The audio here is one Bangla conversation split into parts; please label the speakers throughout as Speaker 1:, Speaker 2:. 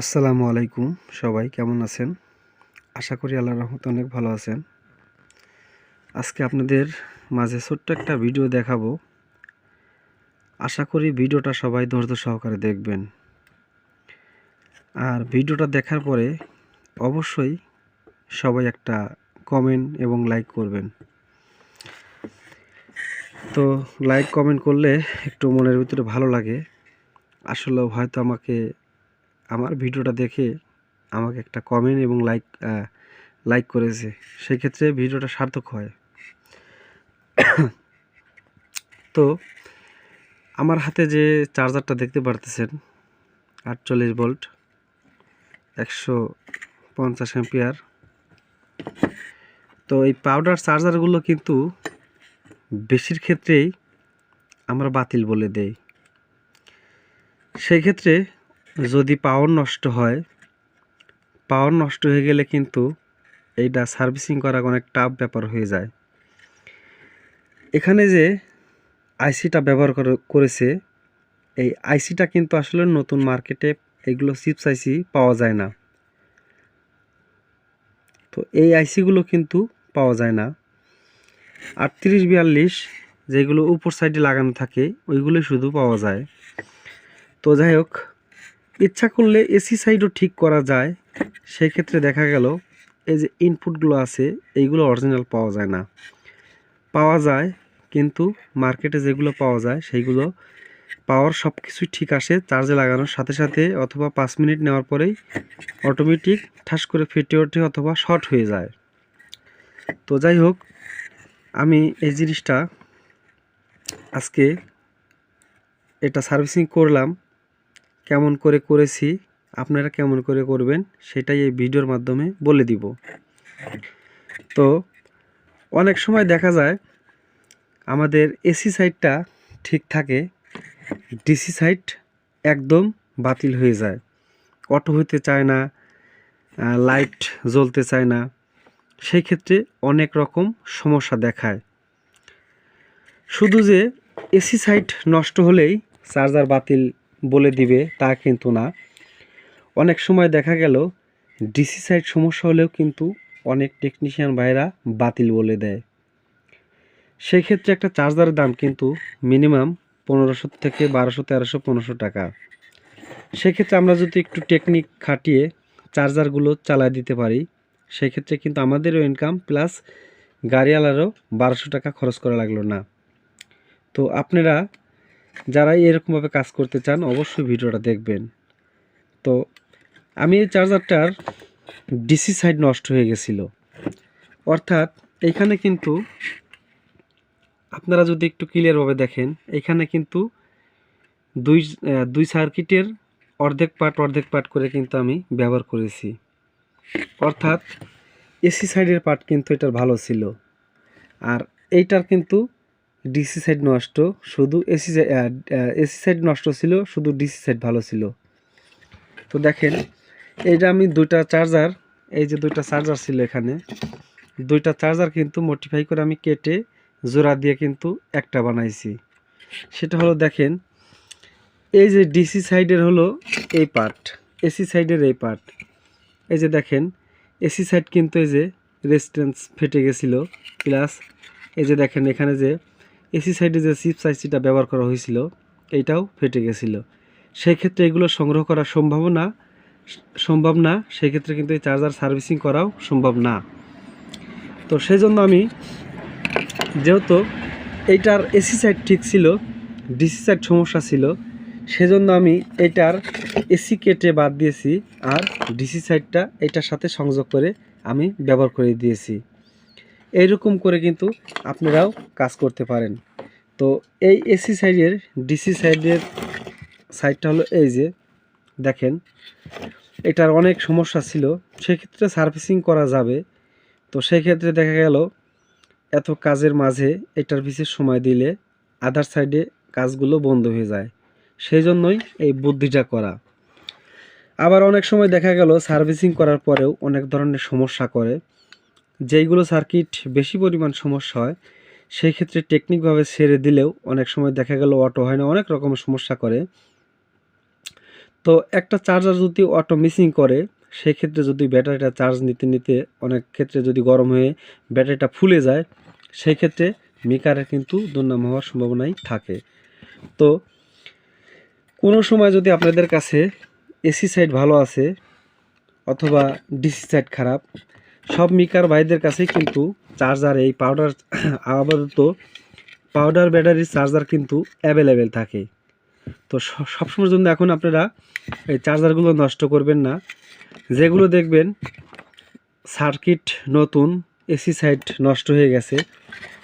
Speaker 1: আসসালামু আলাইকুম সবাই, কেমন আছেন? আশা করি আল্লাহর রহমত অনেক ভালো আছেন। আজকে আপনাদের মাঝে ছোট্ট একটা ভিডিও দেখাবো। আশা করি ভিডিওটা সবাই ধৈর্য সহকারে দেখবেন। আর ভিডিওটা দেখার পরে অবশ্যই সবাই একটা কমেন্ট এবং লাইক করবেন। তো লাইক, কমেন্ট করলে একটু মনের ভিতরে ভালো লাগে। আসলেও হয়তো আমাকে আমার ভিডিওটা দেখে আমাকে একটা কমেন্ট এবং লাইক লাইক করেছে। সেক্ষেত্রে ভিডিওটা সার্থক হয়। তো, আমার হাতে যে চার্জারটা দেখতে পারতেছেন, আটচল্লিশ ভোল্ট একশো পঞ্চাশ অ্যাম্পিয়ার তো, এই পাউডার চার্জারগুলো কিন্তু বেশির ক্ষেত্রেই আমরা বাতিল বলে দেই। সেক্ষেত্রে যদি পাওয়ার নষ্ট হয় পাওয়ার নষ্ট হয়ে গেলে কিন্তু এইটা সার্ভিসিং করা অনেক টাফ ব্যাপার হয়ে যায়। এখানে যে আইসিটা ব্যবহার করেছে, এই আইসিটা কিন্তু আসলে নতুন মার্কেটে এগুলো চিপস আইসি পাওয়া যায় না। তো এই আইসিগুলো কিন্তু পাওয়া যায় না। আটত্রিশ বিয়াল্লিশ যেগুলো উপর সাইডে লাগানো থাকে ওইগুলো শুধু পাওয়া যায়। তো যাই হোক ইচ্ছা করলে এসি সাইডও ঠিক করা যায়। সেই ক্ষেত্রে দেখা গেল, এই যে ইনপুটগুলো আছে, এইগুলো অরিজিনাল পাওয়া যায় না। পাওয়া যায়, কিন্তু মার্কেটে যেগুলো পাওয়া যায়, সেইগুলো পাওয়ার সব কিছুই ঠিক আসে চার্জে লাগানোর সাথে সাথে অথবা পাঁচ মিনিট নেওয়ার পরেই অটোমেটিক ঠাস করে ফেটে ওঠে অথবা শর্ট হয়ে যায়। তো যাই হোক, আমি এই জিনিসটা আজকে এটা সার্ভিসিং করলাম। কেমন করে করেছি, আপনারা কেমন করে করবেন, সেটাই এই ভিডিওর মাধ্যমে বলে দিব। তো, অনেক সময় দেখা যায়, আমাদের এসি সাইডটা ঠিক থাকে, ডিসি সাইড একদম বাতিল হয়ে যায়। অটো হতে চায় না লাইট জ্বলতে চায় না, সেই ক্ষেত্রে অনেক রকম সমস্যা দেখায়। শুধু যে এসি সাইড নষ্ট হলেই চার্জার বাতিল বলে দিবে, তা কিন্তু না। অনেক সময় দেখা গেল, ডিসি সাইড সমস্যা হলেও কিন্তু অনেক টেকনিশিয়ান ভাইরা বাতিল বলে দেয়। সেই ক্ষেত্রে একটা চার্জারের দাম কিন্তু মিনিমাম পনেরোশো থেকে বারোশো, তেরোশো, পনেরোশো টাকা। সেক্ষেত্রে আমরা যদি একটু টেকনিক খাটিয়ে চার্জারগুলো চালায় দিতে পারি, সেক্ষেত্রে কিন্তু আমাদেরও ইনকাম প্লাস গাড়িওয়ালারও বারোশো টাকা খরচ করা লাগল না। তো আপনারা যারা এরকমভাবে কাজ করতে চান, অবশ্যই ভিডিওটা দেখবেন। তো আমি এই চার্জারটার ডিসি সাইড নষ্ট হয়ে গেছিল। অর্থাৎ এখানে কিন্তু আপনারা যদি একটু ক্লিয়ারভাবে দেখেন, এখানে কিন্তু দুই দুই সার্কিটের অর্ধেক পার্ট অর্ধেক পার্ট করে কিন্তু আমি ব্যবহার করেছি। অর্থাৎ এসি সাইডের পার্ট কিন্তু এটার ভালো ছিল। আর এইটার কিন্তু ডিসি সাইড নষ্ট, শুধু এসি এসি সাইড নষ্ট ছিল, শুধু ডিসি সাইড ভালো ছিল। তো দেখেন, এইটা আমি দুইটা চার্জার, এই যে দুইটা চার্জার ছিল এখানে, দুইটা চার্জার কিন্তু মডিফাই করে আমি কেটে জোড়া দিয়ে কিন্তু একটা বানাইছি। সেটা হলো দেখেন, এই যে ডিসি সাইডের হলো এই পার্ট এসি সাইডের এই পার্ট এই যে দেখেন, এসি সাইড কিন্তু এই যে রেজিস্ট্যান্স ফেটে গেছিল প্লাস এই যে দেখেন এখানে যে এসি সাইডে যে চিপস আইসিটা ব্যবহার করা হয়েছিল এইটাও ফেটে গেছিল। সেই ক্ষেত্রে এগুলো সংগ্রহ করা সম্ভব না সম্ভব না সেই ক্ষেত্রে কিন্তু এই চার্জার সার্ভিসিং করাও সম্ভব না। তো সেই জন্য আমি যেহেতু এইটার এসি সাইড ঠিক ছিল, ডিসি সাইড সমস্যা ছিল, সেজন্য আমি এটার এসি কেটে বাদ দিয়েছি আর ডিসি সাইডটা এটার সাথে সংযোগ করে আমি ব্যবহার করে দিয়েছি। এইরকম করে কিন্তু আপনারাও কাজ করতে পারেন। তো এই এসি সাইডের, ডিসি সাইডের সাইডটা হলো এই যে, দেখেন। এটার অনেক সমস্যা ছিল, সেক্ষেত্রে সার্ভিসিং করা যাবে। তো সেক্ষেত্রে দেখা গেল, এত কাজের মাঝে এটার বিশেষ সময় দিলে আদার সাইডে কাজগুলো বন্ধ হয়ে যায়। সেই জন্যই এই বুদ্ধিটা করা। আবার অনেক সময় দেখা গেল, সার্ভিসিং করার পরেও অনেক ধরনের সমস্যা করে। যেইগুলো সার্কিট বেশি পরিমাণ সমস্যা হয়, সেই ক্ষেত্রে টেকনিকভাবে ছেড়ে দিলেও অনেক সময় দেখা গেল অটো হয় না, অনেক রকমের সমস্যা করে। তো একটা চার্জার যদি অটো মিসিং করে, সেই ক্ষেত্রে যদি ব্যাটারিটা চার্জ নিতে নিতে অনেক ক্ষেত্রে যদি গরম হয়ে ব্যাটারিটা ফুলে যায়, সেই ক্ষেত্রে মিকারের কিন্তু দুর্নাম হওয়ার সম্ভাবনাই থাকে। তো কোনো সময় যদি আপনাদের কাছে এসি সাইড ভালো আছে, অথবা ডিসি সাইড খারাপ সব মিকার ভাইদের কাছেই কিন্তু চার্জার এই পাউডার আপাতত পাউডার ব্যাটারির চার্জার কিন্তু অ্যাভেলেবেল থাকে। তো সবসময়ের জন্য এখন আপনারা এই চার্জারগুলো নষ্ট করবেন না। যেগুলো দেখবেন সার্কিট নতুন এসি সাইড নষ্ট হয়ে গেছে,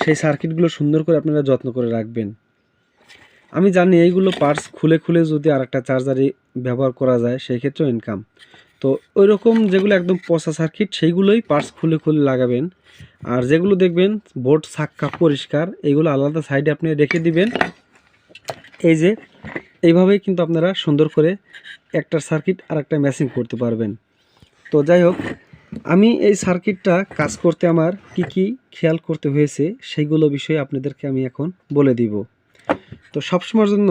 Speaker 1: সেই সার্কিটগুলো সুন্দর করে আপনারা যত্ন করে রাখবেন। আমি জানি এইগুলো পার্টস খুলে খুলে যদি আরেকটা চার্জারে ব্যবহার করা যায়, সেই ক্ষেত্রেও ইনকাম তো ওই রকম যেগুলো একদম পচা সার্কিট, সেইগুলোই পার্টস খুলে খুলে লাগাবেন। আর যেগুলো দেখবেন, বোর্ড সাক্কা পরিষ্কার এইগুলো আলাদা সাইডে আপনি রেখে দিবেন। এই যে, এইভাবেই কিন্তু আপনারা সুন্দর করে একটা সার্কিট আর একটা ম্যাচিং করতে পারবেন। তো যাই হোক, আমি এই সার্কিটটা কাজ করতে আমার কি কি খেয়াল করতে হয়েছে, সেইগুলো বিষয়ে আপনাদেরকে আমি এখন বলে দিব। তো সবসময়ের জন্য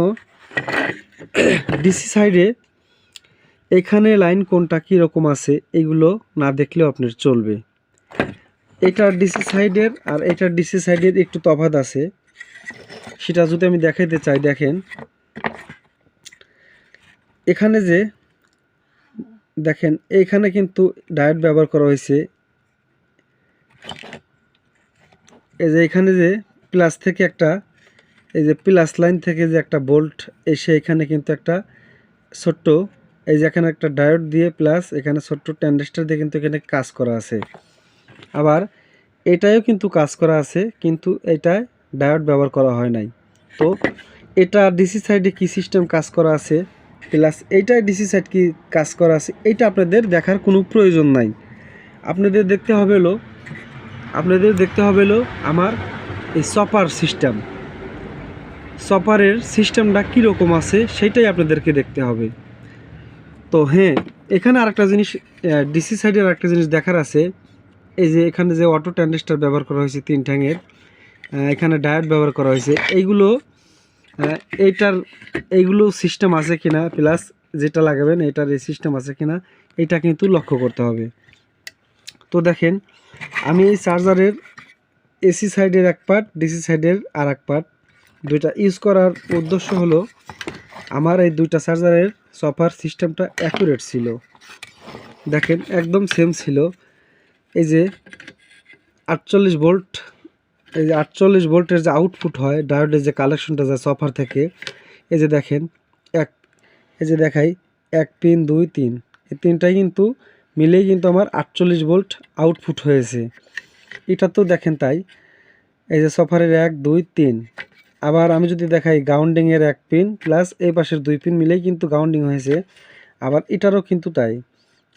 Speaker 1: ডিসি সাইডে এখানে লাইন কোনটা কী রকম আছে এগুলো না দেখলেও আপনার চলবে। এটার ডিসি সাইডের আর এটার ডিসি সাইডের একটু তফাৎ আছে। সেটা যদি আমি দেখাইতে চাই, দেখেন। এখানে যে, দেখেন এইখানে কিন্তু ডায়েট ব্যবহার করা হয়েছে। এই যে এখানে যে প্লাস থেকে একটা, এই যে প্লাস লাইন থেকে যে একটা বোল্ট এসে এখানে কিন্তু একটা ছোট্ট এই যে এখানে একটা ডায়োড দিয়ে প্লাস এখানে ছোট্ট ট্যান্ডেস্টার দিয়ে কিন্তু এখানে কাজ করা আছে। আবার এটাও কিন্তু কাজ করা আছে, কিন্তু এটায় ডায়োড ব্যবহার করা হয় নাই। তো এটা ডিসি সাইডে কি সিস্টেম কাজ করা আছে প্লাস এইটাই ডিসি সাইড কি কাজ করা আছে এটা আপনাদের দেখার কোনো প্রয়োজন নাই। আপনাদের দেখতে হবে হলো, আপনাদের দেখতে হবে হলো আমার এই সপার সিস্টেম সপারের সিস্টেমটা কীরকম আছে, সেটাই আপনাদেরকে দেখতে হবে। তো হ্যাঁ এখানে আরেকটা জিনিস ডিসি সাইডের আরেকটা জিনিস দেখার আছে। এই যে এখানে যে অটো ট্যান্ডেস্টার ব্যবহার করা হয়েছে তিন ঠ্যাঙের এখানে ডায়োড ব্যবহার করা হয়েছে। এইগুলো এইটার, এইগুলো সিস্টেম আছে কিনা প্লাস যেটা লাগাবেন এটার এই সিস্টেম আছে কিনা, এটা কিন্তু লক্ষ্য করতে হবে। তো দেখেন, আমি এই চার্জারের এসি সাইডের এক পার্ট ডিসি সাইডের আর এক পার্ট দুইটা ইউজ করার উদ্দেশ্য হলো, আমার এই দুইটা চার্জারের সফার সিস্টেমটা অ্যাকুরেট ছিল। দেখেন, একদম সেম ছিল। এই যে আটচল্লিশ ভোল্ট, এই যে আটচল্লিশ ভোল্টের যে আউটপুট হয় ডায়োডের যে কালেকশনটা যায় সফার থেকে, এই যে দেখেন, এক, এই যে দেখাই, এক পিন দুই, তিন। এই তিনটাই কিন্তু মিলেই কিন্তু আমার আটচল্লিশ ভোল্ট আউটপুট হয়েছে। এটা তো দেখেন তাই, এই যে সফারের এক, দুই, তিন। আবার আমি যদি দেখাই গাউন্ডিংয়ের এক পিন প্লাস এই পাশের দুই পিন মিলেই কিন্তু গাউন্ডিং হয়েছে। আবার এটারও কিন্তু তাই।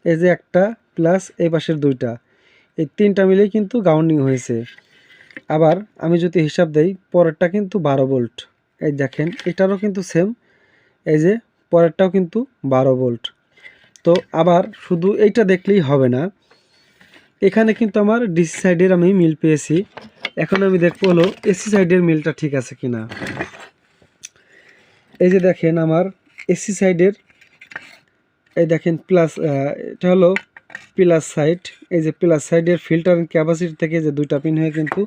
Speaker 1: এই যে একটা প্লাস এই পাশের দুইটা, এই তিনটা মিলেই কিন্তু গাউন্ডিং হয়েছে। আবার আমি যদি হিসাব দেই, পরেরটা কিন্তু বারো ভোল্ট এই দেখেন, এটারও কিন্তু সেম এই যে পরেরটাও কিন্তু বারো ভোল্ট তো আবার শুধু এইটা দেখলেই হবে না। এখানে কিন্তু আমার ডিসি সাইডের আমি মিল পেয়েছি। এখন আমি দেখব হলো এসি সাইডের মিলটা ঠিক আছে কিনা। এই যে দেখেন আমার এসি সাইডের এই দেখেন প্লাস এটা হলো প্লাস সাইড এই যে প্লাস সাইডের ফিল্টার ক্যাপাসিটি থেকে যে দুইটা পিন হয়ে কিন্তু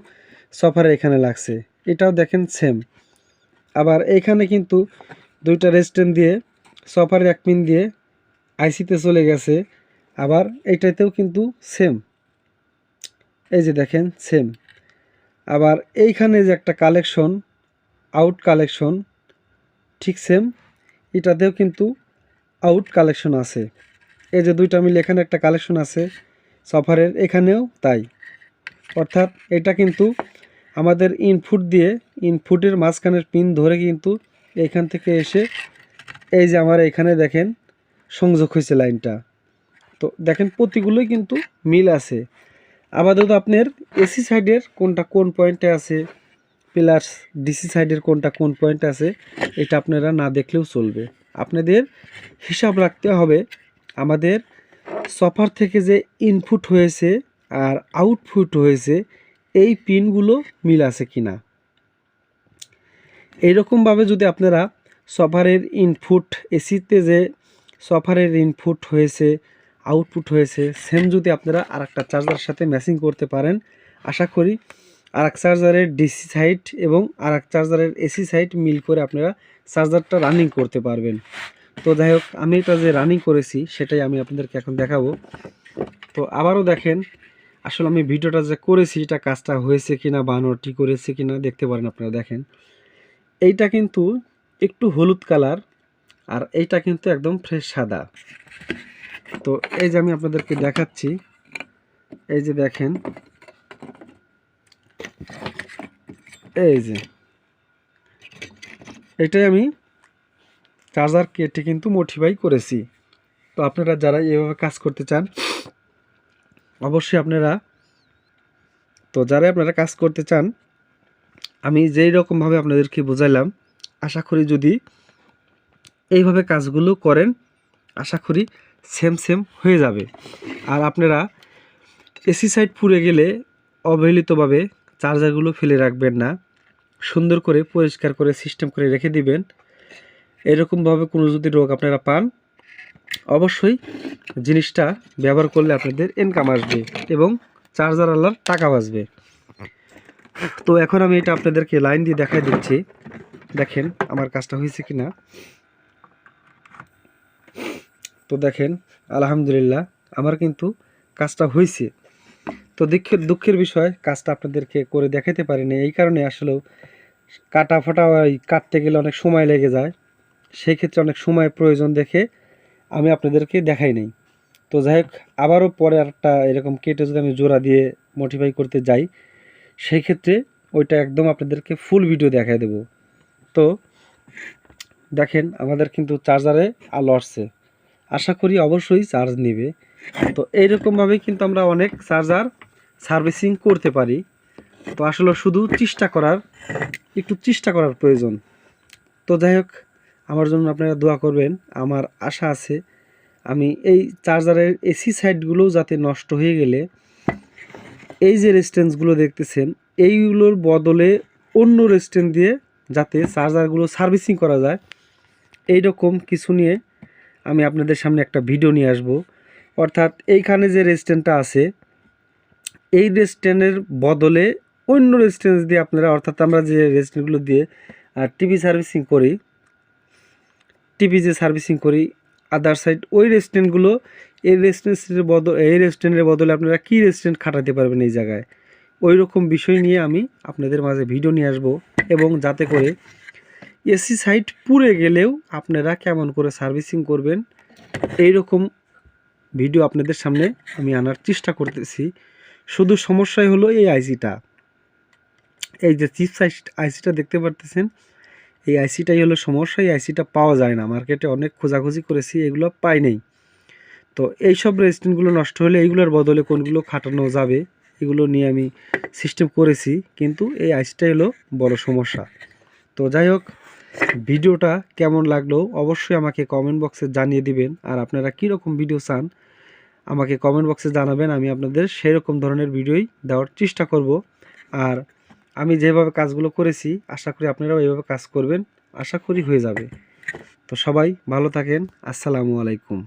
Speaker 1: সফারে এখানে লাগছে। এটাও দেখেন সেম আবার এইখানে কিন্তু দুইটা রেস্টেন্ট দিয়ে সফারের এক পিন দিয়ে আইসিতে চলে গেছে। আবার এটাতেও কিন্তু সেম এই যে দেখেন সেম আবার এইখানে যে একটা কালেকশন আউট কালেকশন, ঠিক সেম এটাতেও কিন্তু আউট কালেকশন আছে। এই যে দুইটা মিলে এখানে একটা কালেকশন আছে, সফারের, এখানেও তাই। অর্থাৎ এটা কিন্তু আমাদের ইনপুট দিয়ে ইনপুটের মাঝখানের পিন ধরে কিন্তু এইখান থেকে এসে এই যে আমার এখানে দেখেন, সংযোগ হয়েছে লাইনটা। তো দেখেন, প্রতিগুলোই কিন্তু মিল আছে। আপাতত আপনার এসি সাইডের কোনটা কোন পয়েন্টে আছে, প্লাস ডিসি সাইডের কোনটা কোন পয়েন্ট আছে, এটা আপনারা না দেখলেও চলবে। আপনাদের হিসাব রাখতে হবে, আমাদের সফার থেকে যে ইনপুট হয়েছে আর আউটপুট হয়েছে, এই পিনগুলো মিল আছে কিনা। এইরকমভাবে যদি আপনারা সফারের ইনপুট এসিতে যে সফারের ইনপুট হয়েছে আউটপুট হয়েছে। সেম যদি আপনারা আর একটা চার্জারের সাথে ম্যাচিং করতে পারেন, আশা করি আর এক চার্জারের ডিসি সাইড এবং আর এক চার্জারের এসি সাইড মিল করে আপনারা চার্জারটা রানিং করতে পারবেন। তো যাই হোক, আমি এটা যে রানিং করেছি, সেটাই আমি আপনাদেরকে এখন দেখাবো। তো আবারও দেখেন, আসলে আমি ভিডিওটা যে করেছি, এটা কাজটা হয়েছে কিনা বানরটি করেছে কিনা দেখতে পারেন আপনারা, দেখেন। এইটা কিন্তু একটু হলুদ কালার আর এইটা কিন্তু একদম ফ্রেশ সাদা। তো এই যে আমি আপনাদেরকে দেখাচ্ছি, এই যে দেখেন, এই যে, এটাই আমি চার্জার কেটে কিন্তু মোটিফাই করেছি। তো আপনারা যারা এভাবে কাজ করতে চান, অবশ্যই আপনারা, তো যারা আপনারা কাজ করতে চান, আমি যেই রকমভাবে আপনাদেরকে বোঝাইলাম, আশা করি যদি এইভাবে কাজগুলো করেন, আশা করি সেম সেম হয়ে যাবে। আর আপনারা এসি সাইড পুড়ে গেলে অবহেলিতভাবে চার্জারগুলো ফেলে রাখবেন না। সুন্দর করে পরিষ্কার করে সিস্টেম করে রেখে দিবেন। এরকমভাবে কোনো যদি রোগ আপনারা পান, অবশ্যই জিনিসটা ব্যবহার করলে আপনাদের ইনকাম আসবে এবং চার্জার আল্লাহর টাকা বাঁচবে। তো এখন আমি এটা আপনাদেরকে লাইন দিয়ে দেখাই দিচ্ছি। দেখেন আমার কাজটা হয়েছে কি না তো দেখেন, আলহামদুলিল্লাহ, আমার কিন্তু কাজটা হয়েছে তো দুঃখের দুঃখের বিষয়, কাজটা আপনাদেরকে করে দেখাতে পারিনি। এই কারণে আসলেও কাটা ফাটা কাটতে গেলে অনেক সময় লেগে যায়। সেই ক্ষেত্রে অনেক সময় প্রয়োজন দেখে আমি আপনাদেরকে দেখাই নেই। তো যাই হোক, আবারও পরে একটা এরকম কেটে যদি আমি জোড়া দিয়ে মডিফাই করতে যাই, সেই ক্ষেত্রে ওইটা একদম আপনাদেরকে ফুল ভিডিও দেখায় দেব। তো দেখেন, আমাদের কিন্তু চার্জারে আলো আসছে আশা করি অবশ্যই চার্জ নেবে। তো এইরকমভাবে কিন্তু আমরা অনেক চার্জার সার্ভিসিং করতে পারি। তো আসলে শুধু চেষ্টা করার, একটু চেষ্টা করার প্রয়োজন। তো যাই হোক, আমার জন্য আপনারা দোয়া করবেন, আমার আশা আছে। আমি এই চার্জারের এসি সাইডগুলো যাতে নষ্ট হয়ে গেলে, এই যে রেস্টেন্সগুলো দেখতেছেন, এইগুলোর বদলে অন্য রেস্টেন্স দিয়ে যাতে চার্জারগুলো সার্ভিসিং করা যায়। এই রকম কিছু নিয়ে আমি আপনাদের সামনে একটা ভিডিও নিয়ে আসব। অর্থাৎ এইখানে যে রেস্টেন্টটা আছে, এই রেস্টেন্টের বদলে অন্য রেস্টুরেন্ট দিয়ে আপনারা, অর্থাৎ আমরা যে রেস্টেন্টগুলো দিয়ে টিভি সার্ভিসিং করি টিভি যে সার্ভিসিং করি আদার সাইড ওই রেস্টুরেন্টগুলো এই রেস্টুরেন্টের বদল, এই রেস্টুরেন্টের বদলে আপনারা কী রেস্টুরেন্ট খাটাতে পারবেন এই জায়গায়? ওই রকম বিষয় নিয়ে আমি আপনাদের মাঝে ভিডিও নিয়ে আসব এবং যাতে করে এসি সাইট পুড়ে গেলেও আপনারা কেমন করে সার্ভিসিং করবেন এই রকম ভিডিও আপনাদের সামনে আমি আনার চেষ্টা করতেছি। শুধু সমস্যাই হলো এই আইসিটা। এই যে চিপ চিপস আইসিটা দেখতে পারতেছেন, এই আইসিটাই হলো সমস্যা, এই আইসিটা পাওয়া যায় না। মার্কেটে অনেক খোঁজাখুঁজি করেছি, এগুলো পাই নেই। তো এই সব রেজিস্ট্রেন্টগুলো নষ্ট হলে এইগুলোর বদলে কোনগুলো খাটানো যাবে, এগুলো নিয়ে আমি সিস্টেম করেছি, কিন্তু এই আইসিটাই হলো বড় সমস্যা। তো যাই হোক ভিডিওটা কেমন লাগল অবশ্যই আমাকে কমেন্ট বক্সে জানিয়ে দিবেন। আর আপনারা কীরকম ভিডিও চান, আমাকে কমেন্ট বক্সে জানাবেন। আমি আপনাদের সেরকম ধরনের ভিডিওই দেওয়ার চেষ্টা করব। আর আমি যেভাবে কাজগুলো করেছি, আশা করি আপনারাও এইভাবে কাজ করবেন। আশা করি হয়ে যাবে। তো সবাই ভালো থাকেন। আসসালামু আলাইকুম।